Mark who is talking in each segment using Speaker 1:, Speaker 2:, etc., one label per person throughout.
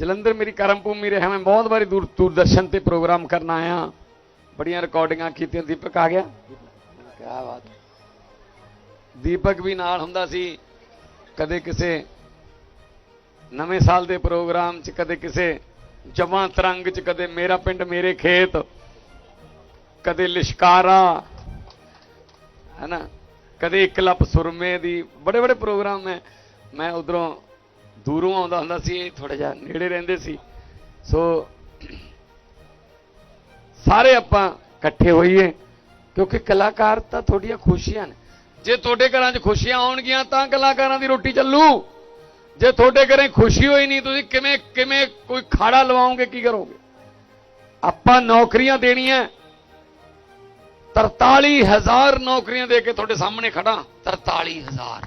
Speaker 1: ਜਲੰਧਰ ਮੇਰੀ ਕਰਮ ਭੂਮੀ ਰਿਹਾ, ਮੈਂ ਬਹੁਤ ਵਾਰੀ ਦੂਰ ਦੂਰਦਰਸ਼ਨ ਤੇ ਪ੍ਰੋਗਰਾਮ ਕਰਨ ਆਇਆ। ਬੜੀਆਂ ਰਿਕਾਰਡਿੰਗਾਂ ਕੀਤੀਆਂ, ਦੀਪਕ ਆ ਗਿਆ। ਕੀ ਬਾਤ। ਦੀਪਕ ਵੀ ਨਾਲ ਹੁੰਦਾ ਸੀ, ਕਦੇ ਕਿਸੇ ਨਵੇਂ ਸਾਲ ਦੇ ਪ੍ਰੋਗਰਾਮ 'ਚ, ਕਦੇ ਕਿਸੇ ਜਮਾਂ ਤਰੰਗ 'ਚ, ਕਦੇ ਮੇਰਾ ਪਿੰਡ, ਮੇਰੇ ਖੇਤ, ਕਦੇ ਲਿਸ਼ਕਾਰਾ, ਹੈਨਾ? ਕਦੇ ਇੱਕ ਸੁਰਮੇ ਦੀ, ਬੜੇ ਬੜੇ ਪ੍ਰੋਗਰਾਮ ਹੈ ਮੈਂ ਉਧਰੋਂ ਦੂਰੋਂ ਆਉਂਦਾ ਹੁੰਦਾ ਸੀ ਇਹ ਥੋੜਾ ਜਿਹਾ ਨੇੜੇ ਰਹਿੰਦੇ ਸੀ। ਸੋ ਸਾਰੇ ਆਪਾਂ ਇਕੱਠੇ ਹੋਈਏ, ਕਿਉਂਕਿ ਕਲਾਕਾਰ ਤਾਂ ਤੁਹਾਡੀਆਂ ਖੁਸ਼ੀਆਂ ਨੇ। ਜੇ ਤੁਹਾਡੇ ਘਰਾਂ 'ਚ ਖੁਸ਼ੀਆਂ ਆਉਣਗੀਆਂ, ਤਾਂ ਕਲਾਕਾਰਾਂ ਦੀ ਰੋਟੀ ਚੱਲੂ। ਜੇ ਤੁਹਾਡੇ ਘਰੇ ਖੁਸ਼ੀ ਹੋਈ ਨਹੀਂ, ਤੁਸੀਂ ਕਿਵੇਂ ਕਿਵੇਂ ਕੋਈ ਖਾੜਾ ਲਵਾਓਗੇ, ਕੀ ਕਰੋਗੇ? ਆਪਾਂ ਨੌਕਰੀਆਂ ਦੇਣੀਆਂ। 43000 ਨੌਕਰੀਆਂ ਦੇ ਕੇ ਤੁਹਾਡੇ ਸਾਹਮਣੇ ਖੜਾ 43000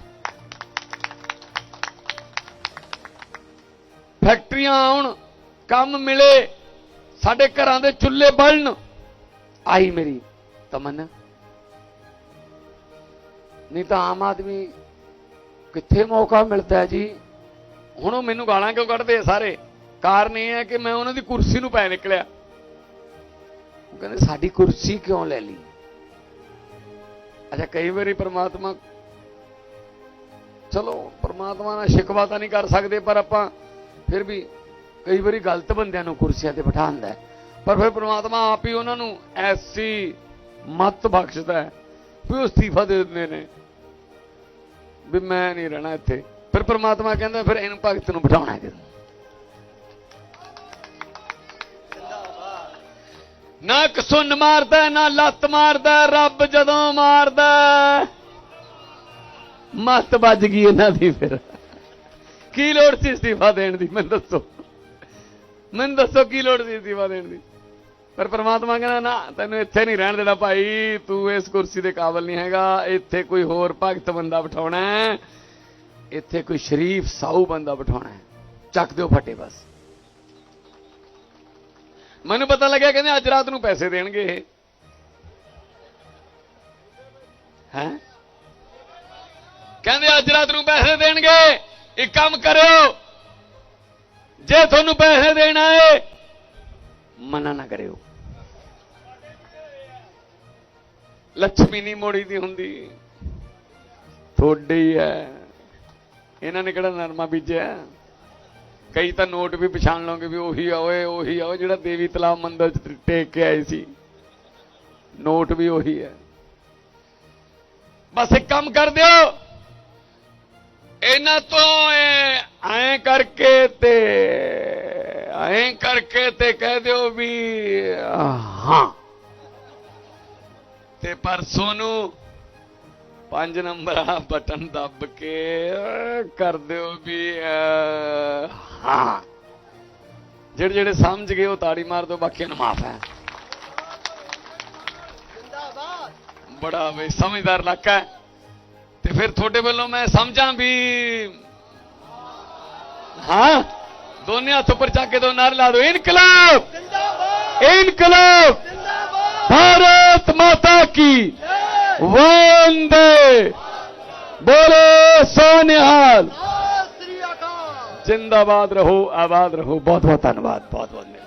Speaker 1: ਫੈਕਟਰੀਆਂ ਆਉਣ, ਕੰਮ ਮਿਲੇ, ਸਾਡੇ ਘਰਾਂ ਦੇ ਚੁੱਲ੍ਹੇ ਬਲਣ। ਆਈ ਮੇਰੀ ਤਮੰਨਾ। ਨਹੀਂ ਤਾਂ ਆਮ ਆਦਮੀ ਕਿੱਥੇ ਮੌਕਾ ਮਿਲਦਾ ਹੈ ਜੀ? ਹੁਣ ਉਹ ਮੈਨੂੰ ਗਾਲਾਂ ਕਿਉਂ ਕੱਢਦੇ ਸਾਰੇ? ਕਾਰਨ ਇਹ ਹੈ ਕਿ ਮੈਂ ਉਹਨਾਂ ਦੀ ਕੁਰਸੀ ਨੂੰ ਪੈ ਨਿਕਲਿਆ। ਉਹ ਕਹਿੰਦੇ, ਸਾਡੀ ਕੁਰਸੀ ਕਿਉਂ ਲੈ ਲਈ? ਅੱਛਾ, ਕਈ ਵਾਰੀ ਪ੍ਰਮਾਤਮਾ ਚਲੋ, ਪ੍ਰਮਾਤਮਾ ਨਾਲ ਸ਼ਿਕਵਾ ਤਾਂ ਨਹੀਂ ਕਰ ਸਕਦੇ, ਪਰ ਆਪਾਂ ਫਿਰ ਵੀ ਕਈ ਵਾਰੀ ਗਲਤ ਬੰਦਿਆਂ ਨੂੰ ਕੁਰਸੀਆਂ ਤੇ ਬਿਠਾਉਂਦਾ ਪਰ ਫਿਰ ਪ੍ਰਮਾਤਮਾ ਆਪ ਹੀ ਉਹਨਾਂ ਨੂੰ ਐਸੀ ਮਤ ਬਖਸ਼ਦਾ ਹੈ ਵੀ ਉਹ ਅਸਤੀਫਾ ਦੇ ਦਿੰਦੇ ਨੇ ਵੀ ਮੈਂ ਨਹੀਂ ਰਹਿਣਾ ਇੱਥੇ। ਫਿਰ ਪ੍ਰਮਾਤਮਾ ਕਹਿੰਦਾ ਫਿਰ ਇਹਨੂੰ ਭਗਤ ਨੂੰ ਬਿਠਾਉਣਾ ਕਿ ਨਾ ਕਸੁੰਨ ਮਾਰਦਾ, ਨਾ ਲੱਤ ਮਾਰਦਾ, ਰੱਬ ਜਦੋਂ ਮਾਰਦਾ, ਮੱਤ ਵੱਜ ਗਈ ਇਹਨਾਂ ਦੀ ਫਿਰ। ਕੀ ਲੋੜ ਸੀ ਅਸਤੀਫਾ ਦੇਣ ਦੀ? ਮੈਨੂੰ ਦੱਸੋ। ਮੈਨੂੰ ਦੱਸੋ ਕੀ ਲੋੜ ਸੀ ਅਸਤੀਫਾ ਦੇਣ ਦੀ? ਪਰ ਪ੍ਰਮਾਤਮਾ ਕਹਿੰਦਾ, ਨਾ, ਤੈਨੂੰ ਇੱਥੇ ਨਹੀਂ ਰਹਿਣ ਦੇਣਾ ਭਾਈ। ਤੂੰ ਇਸ ਕੁਰਸੀ ਦੇ ਕਾਬਲ ਨਹੀਂ ਹੈਗਾ। ਇੱਥੇ ਕੋਈ ਹੋਰ ਭਗਤ ਬੰਦਾ ਬਿਠਾਉਣਾ ਹੈ। ਇੱਥੇ ਕੋਈ ਸ਼ਰੀਫ ਸਾਊ ਬੰਦਾ ਬਿਠਾਉਣਾ ਹੈ। ਚੱਕ ਦਿਓ ਫਟੇ ਬਸ। ਮੈਨੂੰ ਪਤਾ ਲੱਗਿਆ ਕਹਿੰਦੇ ਅੱਜ ਰਾਤ ਨੂੰ ਪੈਸੇ ਦੇਣਗੇ ਇਹ। ਹੈ? ਕਹਿੰਦੇ ਅੱਜ ਰਾਤ ਨੂੰ ਪੈਸੇ ਦੇਣਗੇ। ਇੱਕ ਕੰਮ ਕਰਿਓ। ਜੇ ਤੁਹਾਨੂੰ ਪੈਸੇ ਦੇਣਾ ਏ ਮਨਾ ਨਾ ਕਰਿਓ। ਲక్ష్ਮੀ ਨਹੀਂ ਮੋੜੀ ਦੀ ਹੁੰਦੀ। ਥੋੜੀ ਹੈ ਇਹਨਾਂ ਨੇ ਕਿਹੜਾ ਨਰਮਾ ਬੀਜਿਆ? ਕਈ ਤਾਂ ਨੋਟ ਵੀ ਪਛਾਣ ਲਓਗੇ ਵੀ ਉਹੀ ਆ, ਓਏ ਉਹੀ ਆ ਜਿਹੜਾ ਦੇਵੀ ਤਲਾਬ ਮੰਦਿਰ ਚ ਟੇਕ ਕੇ ਆਏ ਸੀ। ਨੋਟ ਵੀ ਉਹੀ ਹੈ ਬਸ ਇੱਕ ਕੰਮ ਕਰ ਦਿਓ। ਇਹਨਾਂ ਤੋਂ ਐ ਕਰਕੇ ਤੇ ਐ ਕਰਕੇ ਤੇ ਕਹਿ ਦਿਓ ਵੀ ਹਾਂ। ਤੇ ਪਰਸੋਂ ਨੂੰ ਪੰਜ ਨੰਬਰ ਆ ਬਟਨ ਦੱਬ ਕੇ ਕਰ ਦਿਓ ਵੀ ਹਾਂ। ਜਿਹੜੇ ਜਿਹੜੇ ਸਮਝ ਗਏ ਉਹ ਤਾੜੀ ਮਾਰ ਦਿਓ ਬਾਕੀਆਂ ਨੂੰ ਮਾਫ ਹੈ। ਬੜਾ ਵੇ ਸਮਝਦਾਰ ਇਲਾਕਾ ਹੈ। ਤੇ ਫਿਰ ਤੁਹਾਡੇ ਵੱਲੋਂ ਮੈਂ ਸਮਝਾਂ ਵੀ ਹਾਂ ਦੋਨੇ ਹੱਥ ਉੱਪਰ ਚੱਕ ਕੇ ਦੋ ਨਾਰੇ ਲਾ ਦਿਓ ਇਨਕਲਾਬ ਇਨਕਲਾਬ ਭਾਰਤ ਮਾਤਾ ਕੀ ਵੰਦੇ ਬੋਲੇ ਸੋਨਿਹਾਲ ਜਿੰਦਾਬਾਦ ਰਹੋ ਆਬਾਦ ਰਹੋ ਬਹੁਤ ਬਹੁਤ ਧੰਨਵਾਦ ਬਹੁਤ ਬਹੁਤ ਮਿਹਰਬਾਨੀ